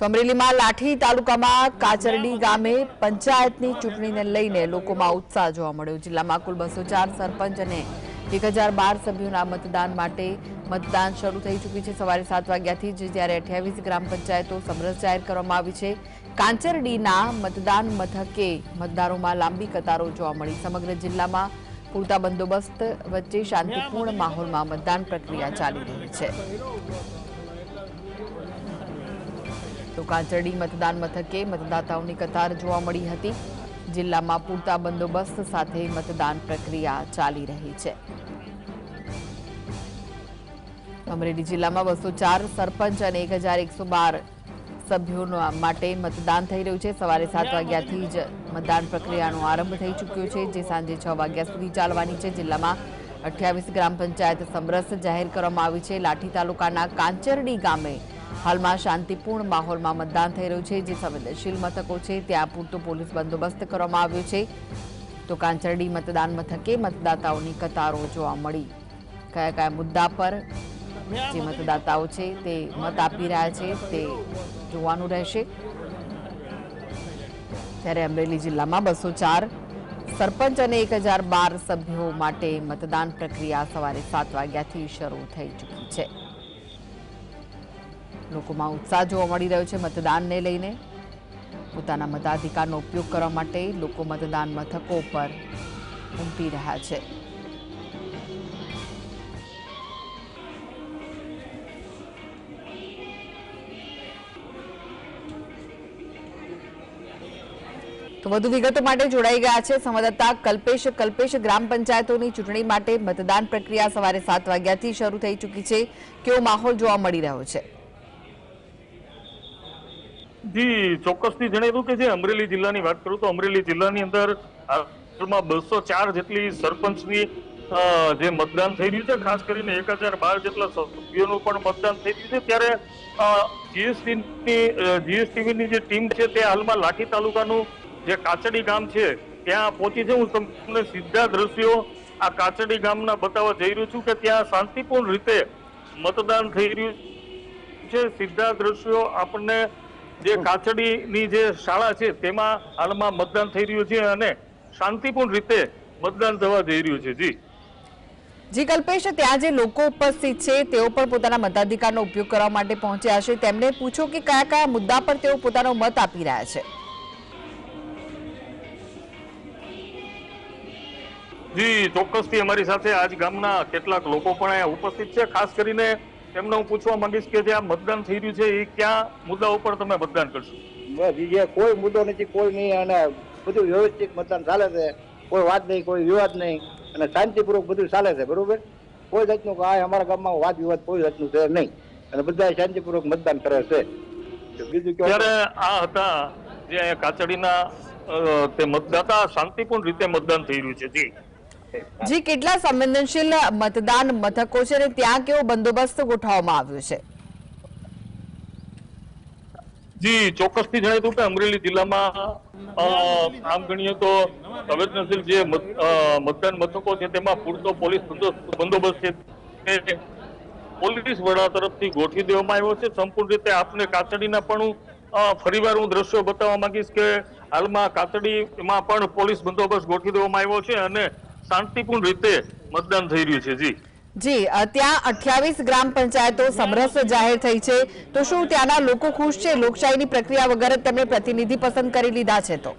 તો અમરેલીમાં લાઠી તાલુકામાં કાચરડી ગામે પંચાયતની ચૂંટણીને લઈને લોકોમાં ઉત્સાહ જોવા મળ્યો. જિલ્લામાં કુલ બસો ચાર સરપંચ અને એક હજાર બાર સભ્યોના મતદાન માટે મતદાન શરૂ થઈ ચૂક્યું છે. સવારે સાત વાગ્યાથી જ જ્યારે અઠ્યાવીસ ગ્રામ પંચાયતો સમરસ જાહેર કરવામાં આવી છે, કાંચરડીના મતદાન મથકે મતદારોમાં લાંબી કતારો જોવા મળી. સમગ્ર જિલ્લામાં પૂરતા બંદોબસ્ત વચ્ચે શાંતિપૂર્ણ માહોલમાં મતદાન પ્રક્રિયા ચાલી રહી છે. તો કાંચરડી મતદાન મથકે મતદાતાઓની કતાર જોવા મળી હતી. જિલ્લામાં પૂરતા બંદોબસ્ત સાથે મતદાન પ્રક્રિયા ચાલી રહી છે. અમરેલી જિલ્લામાં બસો ચાર સરપંચ અને એક હજાર એકસો બાર સભ્યોના માટે મતદાન થઈ રહ્યું છે. સવારે સાત વાગ્યાથી જ મતદાન પ્રક્રિયાનો આરંભ થઈ ચૂક્યો છે, જે સાંજે છ વાગ્યા સુધી ચાલવાની છે. જિલ્લામાં અઠ્યાવીસ ગ્રામ પંચાયત સમરસ જાહેર કરવામાં આવી છે. લાઠી તાલુકાના કાંચરડી ગામે હાલમાં શાંતિપૂર્ણ માહોલમાં મતદાન થઈ રહ્યું છે, જે સંવેદનશીલ મથકો છે. ત્યાં પૂરતો પોલીસ બંદોબસ્ત કરવામાં આવ્યો છે. તો કાંચરડી મતદાન મથકે મતદાતાઓની કતારો જોવા મળી. કયા કયા મુદ્દા પર જે મતદાતાઓ છે તે મત આપી રહ્યા છે તે જોવાનું રહેશે. ત્યારે અમરેલી જિલ્લામાં બસો ચાર સરપંચ અને એક હજાર બાર સભ્યો માટે મતદાન પ્રક્રિયા સવારે સાત વાગ્યાથી શરૂ થઈ ચૂકી છે. લોકોમાં ઉત્સાહ જોવા મળી રહ્યો છે મતદાનને લઈને. પોતાના મતાધિકારનો ઉપયોગ કરવા માટે લોકો મતદાન મથકો પર ઉમટી રહ્યા છે. તો વધુ વિગતો માટે જોડાઈ ગયા છે સંવાદદાતા કલ્પેશ. કલ્પેશ, ગ્રામ પંચાયતોની ચૂંટણી માટે મતદાન પ્રક્રિયા સવારે સાત વાગ્યાથી શરૂ થઈ ચૂકી છે. કેવો માહોલ જોવા મળી રહ્યો છે? જી, ચોક્કસથી જણાવ્યું કે જે અમરેલી જિલ્લાની વાત કરું તો અમરેલી જિલ્લાની અંદર હાલમાં બસો ચાર જેટલી સરપંચની જે મતદાન થઈ રહ્યું છે, ખાસ કરીને એક હજાર બાર જેટલા સભ્યોનું પણ મતદાન થઈ રહ્યું છે. ત્યારે જીએસટીની જીએસટીવીની જે ટીમ છે તે હાલમાં લાઠી તાલુકાનું જે કાચડી ગામ છે, ત્યાં પહોંચી છે. હું તમને સીધા દ્રશ્યો આ કાચડી ગામના બતાવવા જઈ રહ્યો છું કે ત્યાં શાંતિપૂર્ણ રીતે મતદાન થઈ રહ્યું છે. સીધા દ્રશ્યો આપણને જે કાચડીની જે શાળા છે તેમાં હાલમાં મતદાન થઈ રહ્યું છે અને શાંતિપૂર્ણ રીતે મતદાન થવા જઈ રહ્યું છે. જી. જી કલ્પેશ ત્યાં જે લોકો ઉપસ્થિત છે તેઓ પણ પોતાના મતાધિકારનો ઉપયોગ કરવા માટે પહોંચ્યા છે. તેમને પૂછો કે કયા કયા મુદ્દા પર તેઓ પોતાનો મત આપી રહ્યા છે. જી ચોક્કસથી અમારી સાથે આજ ગામના કેટલાક લોકો પણ અહીંયા ઉપસ્થિત છે ખાસ કરીને એમને હું પૂછવા માંગીશ કે જે આ મતદાન થઈ રહ્યું છે એ ક્યાં મુદ્દા ઉપર તમે મતદાન કરશો? બસ જે કોઈ મુદ્દો નથી કોઈ નહીં અને બધું વ્યવસ્થિત મતદાન ચાલે છે. કોઈ વાત નહીં કોઈ વિવાદ નહીં અને શાંતિપૂર્વક બધું ચાલે છે બરોબર? કોઈ જાતનું આ અમારા ગામમાં વાદ વિવાદ કોઈ જાતનું છે નહીં. અને બધા શાંતિપૂર્વક મતદાન કરે છે. બીજું ત્યારે આ હતા જે કાચડીના તે મતદાતા શાંતિપૂર્ણ રીતે મતદાન થઈ રહ્યું છે જી. જી, કેટલા સંવેદનશીલ મતદાન મથકો છે અને ત્યાં કેવો બંદોબસ્ત ગોઠવવામાં આવ્યો છે? જી, ચોક્કસથી જણાવ્યું કે અમરેલી જિલ્લામાં આમ ગણીએ તો સંવેદનશીલ જે મતદાન મથકો છે, તેમાં પૂરતો પોલીસ બંદોબસ્ત છે. પોલીસ વડા તરફથી ગોઠવી દેવામાં આવ્યો છે. સંપૂર્ણ રીતે આપને કાચડીના પણ ફરી વાર હું દ્રશ્યો બતાવવા માંગીશ કે હાલમાં કાચડીમાં પણ પોલીસ બંદોબસ્ત ગોઠવી દેવામાં આવ્યો છે અને શાંતિપૂર્ણ રીતે મતદાન થઈ રહ્યું છે જી. જી ત્યાં અઠ્યાવીસ ગ્રામ પંચાયતો સમરસ જાહેર થઈ છે. તો શું ત્યાંના લોકો ખુશ છે? લોકશાહીની પ્રક્રિયા વગર જ તેમણે પ્રતિનિધિ પસંદ કરી લીધા છે તો.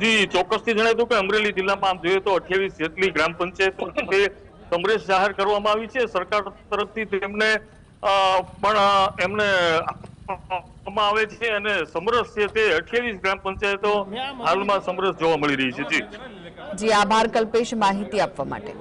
જી ચોક્કસથી જણાવ્યું કે અમરેલી જિલ્લામાં આમ જોઈએ તો અઠ્યાવીસ જેટલી ગ્રામ પંચાયતો તે સમરેશ જાહેર કરવામાં આવી છે. સરકાર તરફથી તેમને પણ એમને આપવામાં આવે છે અને સમરસ છે તે અઠ્યાવીસ ગ્રામ પંચાયતો હાલમાં સમરસ જોવા મળી રહી છે. જી. જી, આભાર કલ્પેશ માહિતી આપવા માટે.